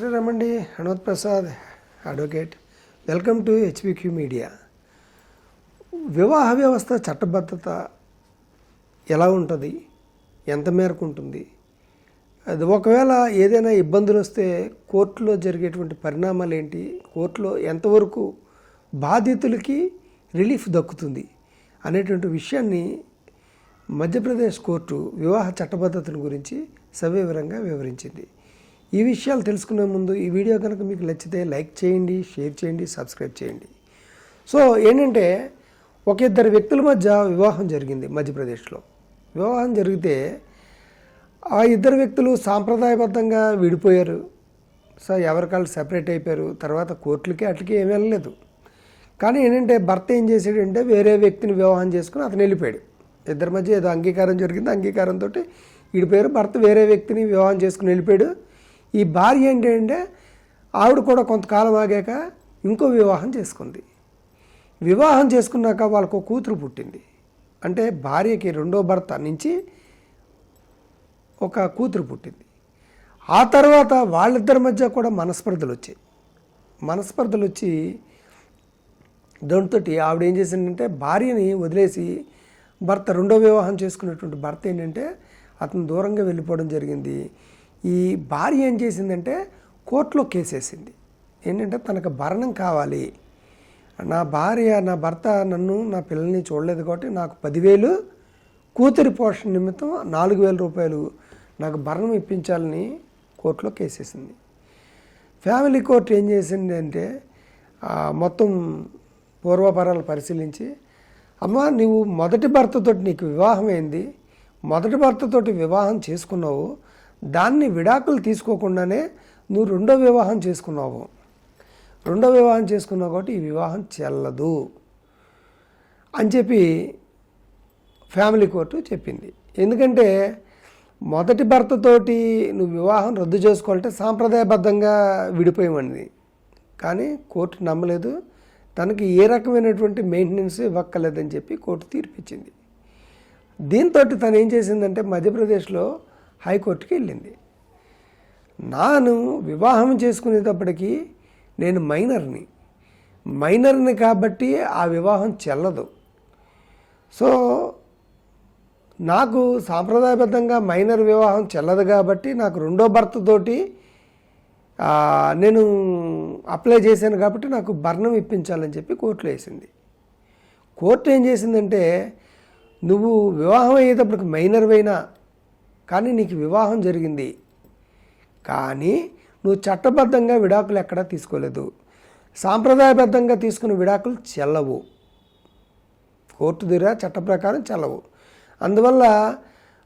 శ్రీరామ్ అండి Hanumath Prasad advocate. Welcome to HPQ media. వివాహ వ్యవస్థ చట్టబద్ధత ఎలా ఉంటుంది? ఎంత మేరకు ఉంటుంది? అది ఒకవేళ ఏదైనా ఇబ్బందులు వస్తే కోర్టులో జరిగేటువంటి పరిణామాలు ఏంటి? కోర్టులో ఎంతవరకు బాధితులకి రిలీఫ్ దక్కుతుంది అనేటువంటి విషయాన్ని మధ్యప్రదేశ్ కోర్టు వివాహ చట్టబద్ధతను గురించి సవివరంగా వివరించింది. ఈ విషయాలు తెలుసుకునే ముందు ఈ వీడియో కనుక మీకు నచ్చితే లైక్ చేయండి షేర్ చేయండి సబ్స్క్రైబ్ చేయండి. సో ఏంటంటే ఒక ఇద్దరు వ్యక్తుల మధ్య వివాహం జరిగింది మధ్యప్రదేశ్లో. వివాహం జరిగితే ఆ ఇద్దరు వ్యక్తులు సాంప్రదాయబద్ధంగా విడిపోయారు. సో ఎవరికాళ్ళు సెపరేట్ అయిపోయారు. తర్వాత కోర్టులకి అట్లకి ఏమీ వెళ్ళలేదు. కానీ ఏంటంటే భర్త ఏం చేసాడంటే వేరే వ్యక్తిని వివాహం చేసుకుని అతను వెళ్ళిపోయాడు. ఇద్దరి మధ్య ఏదో అంగీకారం జరిగింది. అంగీకారంతో విడిపోయారు. భర్త వేరే వ్యక్తిని వివాహం చేసుకుని వెళ్ళిపోయాడు. ఈ భార్య ఏంటంటే ఆవిడ కూడా కొంతకాలం ఆగాక ఇంకో వివాహం చేసుకుంది. వివాహం చేసుకున్నాక వాళ్ళకు ఒక కూతురు పుట్టింది. అంటే భార్యకి రెండో భర్త నుంచి ఒక కూతురు పుట్టింది. ఆ తర్వాత వాళ్ళిద్దరి మధ్య కూడా మనస్పర్ధలు వచ్చాయి. మనస్పర్ధలు వచ్చి దాంతో ఆవిడ ఏం చేసిందంటే భార్యని వదిలేసి భర్త రెండో వివాహం చేసుకున్నటువంటి భర్త ఏంటంటే అతను దూరంగా వెళ్ళిపోవడం జరిగింది. ఈ భార్య ఏం చేసిందంటే కోర్టులో కేసేసింది. ఏంటంటే తనకు భరణం కావాలి. నా భార్య నా భర్త నన్ను నా పిల్లల్ని చూడలేదు కాబట్టి నాకు పదివేలు కూతురి పోషణ నిమిత్తం నాలుగు వేల రూపాయలు నాకు భరణం ఇప్పించాలని కోర్టులో కేసేసింది. ఫ్యామిలీ కోర్టు ఏం చేసింది అంటే మొత్తం పూర్వపరాలు పరిశీలించి అమ్మ నువ్వు మొదటి భర్తతోటి నీకు వివాహం అయింది. మొదటి భర్తతోటి వివాహం చేసుకున్నావు. దాన్ని విడాకులు తీసుకోకుండానే నువ్వు రెండో వివాహం చేసుకున్నావు. రెండో వివాహం చేసుకున్నావు కాబట్టి ఈ వివాహం చెల్లదు అని చెప్పి ఫ్యామిలీ కోర్టు చెప్పింది. ఎందుకంటే మొదటి భర్తతోటి నువ్వు వివాహం రద్దు చేసుకోవాలంటే సాంప్రదాయబద్ధంగా విడిపోయామండి కానీ కోర్టు నమ్మలేదు. తనకి ఏ రకమైనటువంటి మెయింటెనెన్స్ ఇవ్వక్కర్లేదని చెప్పి కోర్టు తీర్పిచ్చింది. దీంతో తను ఏం చేసిందంటే మధ్యప్రదేశ్లో హైకోర్టుకి వెళ్ళింది. నాను వివాహం చేసుకునేటప్పటికీ నేను మైనర్ని. మైనర్ని కాబట్టి ఆ వివాహం చెల్లదు. సో నాకు సాంప్రదాయబద్ధంగా మైనర్ వివాహం చెల్లదు కాబట్టి నాకు రెండో భర్తతోటి నేను అప్లై చేశాను కాబట్టి నాకు భర్ణం ఇప్పించాలని చెప్పి కోర్టులో వేసింది. కోర్టు ఏం చేసిందంటే నువ్వు వివాహం అయ్యేటప్పటికి మైనర్ అయినా కానీ నీకు వివాహం జరిగింది. కానీ నువ్వు చట్టబద్ధంగా విడాకులు ఎక్కడా తీసుకోలేదు. సాంప్రదాయబద్ధంగా తీసుకున్న విడాకులు చెల్లవు. కోర్టు దగ్గర చట్ట ప్రకారం చెల్లవు. అందువల్ల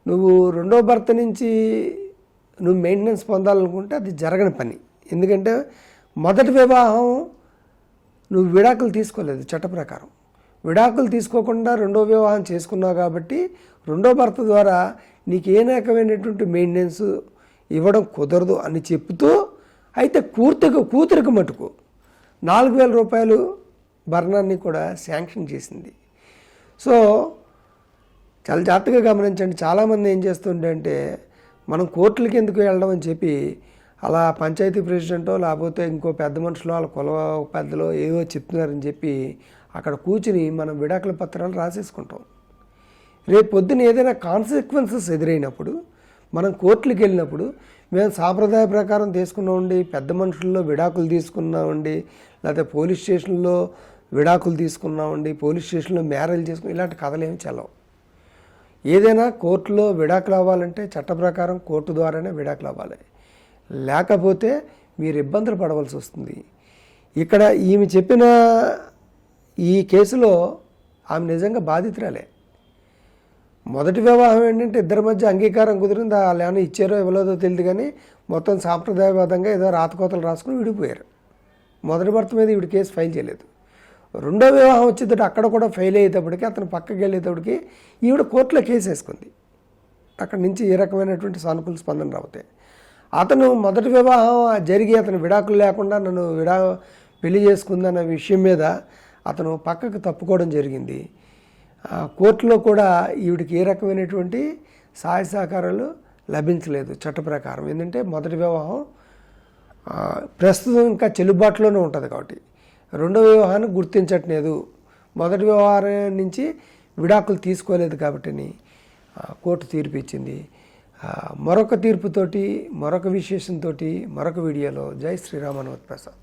నువ్వు రెండో భర్త నుంచి నువ్వు మెయింటెనెన్స్ పొందాలనుకుంటే అది జరగని పని. ఎందుకంటే మొదటి వివాహం నువ్వు విడాకులు తీసుకోలేదు చట్ట ప్రకారం. విడాకులు తీసుకోకుండా రెండో వివాహం చేసుకున్నావు కాబట్టి రెండో భర్త ద్వారా నీకు ఏ రకమైనటువంటి మెయింటెనెన్స్ ఇవ్వడం కుదరదు అని చెప్తూ అయితే కూతురికి కూతురికి మటుకు నాలుగు వేల రూపాయలు భరణాన్ని కూడా శాంక్షన్ చేసింది. సో చాలా జాగ్రత్తగా గమనించండి. చాలామంది ఏం చేస్తుంటే అంటే మనం కోర్టులకి ఎందుకు వెళ్ళడం అని చెప్పి అలా పంచాయతీ ప్రెసిడెంటో లేకపోతే ఇంకో పెద్ద మనుషులు వాళ్ళ కుల పెద్దలో ఏవో చెప్తున్నారని చెప్పి అక్కడ కూర్చుని మనం విడాకుల పత్రాలు రాసేసుకుంటాం. రేపు పొద్దున ఏదైనా కాన్సిక్వెన్సెస్ ఎదురైనప్పుడు మనం కోర్టులకు వెళ్ళినప్పుడు మేము సాంప్రదాయ ప్రకారం తీసుకున్నామండి పెద్ద మనుషుల్లో విడాకులు తీసుకున్నామండి లేకపోతే పోలీస్ స్టేషన్లో విడాకులు తీసుకున్నామండి పోలీస్ స్టేషన్లో మ్యారేజ్ చేసుకుని ఇలాంటి కథలు ఏమి చెల్లవు. ఏదైనా కోర్టులో విడాకులు అవ్వాలంటే చట్ట ప్రకారం కోర్టు ద్వారానే విడాకులు అవ్వాలి. లేకపోతే మీరు ఇబ్బందులు పడవలసి వస్తుంది. ఇక్కడ ఈమె చెప్పిన ఈ కేసులో ఆమె నిజంగా బాధితురాలే. మొదటి వివాహం ఏంటంటే ఇద్దరి మధ్య అంగీకారం కుదిరింది. వాళ్ళు ఏమైనా ఇచ్చారో ఇవ్వలేదో తెలియదు కానీ మొత్తం సాంప్రదాయబద్ధంగా ఏదో రాతకోతలు రాసుకుని విడిపోయారు. మొదటి భర్త మీద వీడి కేసు ఫైల్ చేయలేదు. రెండో వివాహం వచ్చేటప్పుడు అక్కడ కూడా ఫెయిల్ అయ్యేటప్పటికి అతను పక్కకి వెళ్ళేటప్పటికి ఈవిడ కోర్టులో కేసు వేసుకుంది. అక్కడి నుంచి ఏ రకమైనటువంటి సానుకూల స్పందన రావుతాయి అతను మొదటి వివాహం జరిగి అతను విడాకులు లేకుండా నన్ను విడా పెళ్ళి చేసుకుందన్న విషయం మీద అతను పక్కకు తప్పుకోవడం జరిగింది. కోర్టులో కూడా ఈవిడికి ఏ రకమైనటువంటి సహాయ సహకారాలు లభించలేదు చట్ట ప్రకారం. ఏంటంటే మొదటి వివాహం ప్రస్తుతం ఇంకా చెల్లుబాటులోనే ఉంటుంది కాబట్టి. రెండవ వివాహాన్ని గుర్తించట్లేదు. మొదటి వ్యవహారం నుంచి విడాకులు తీసుకోలేదు కాబట్టిని కోర్టు తీర్పు ఇచ్చింది. మరొక తీర్పుతోటి మరొక విశేషంతో మరొక వీడియోలో జై శ్రీరామ్ హనుమత్ ప్రసాద్.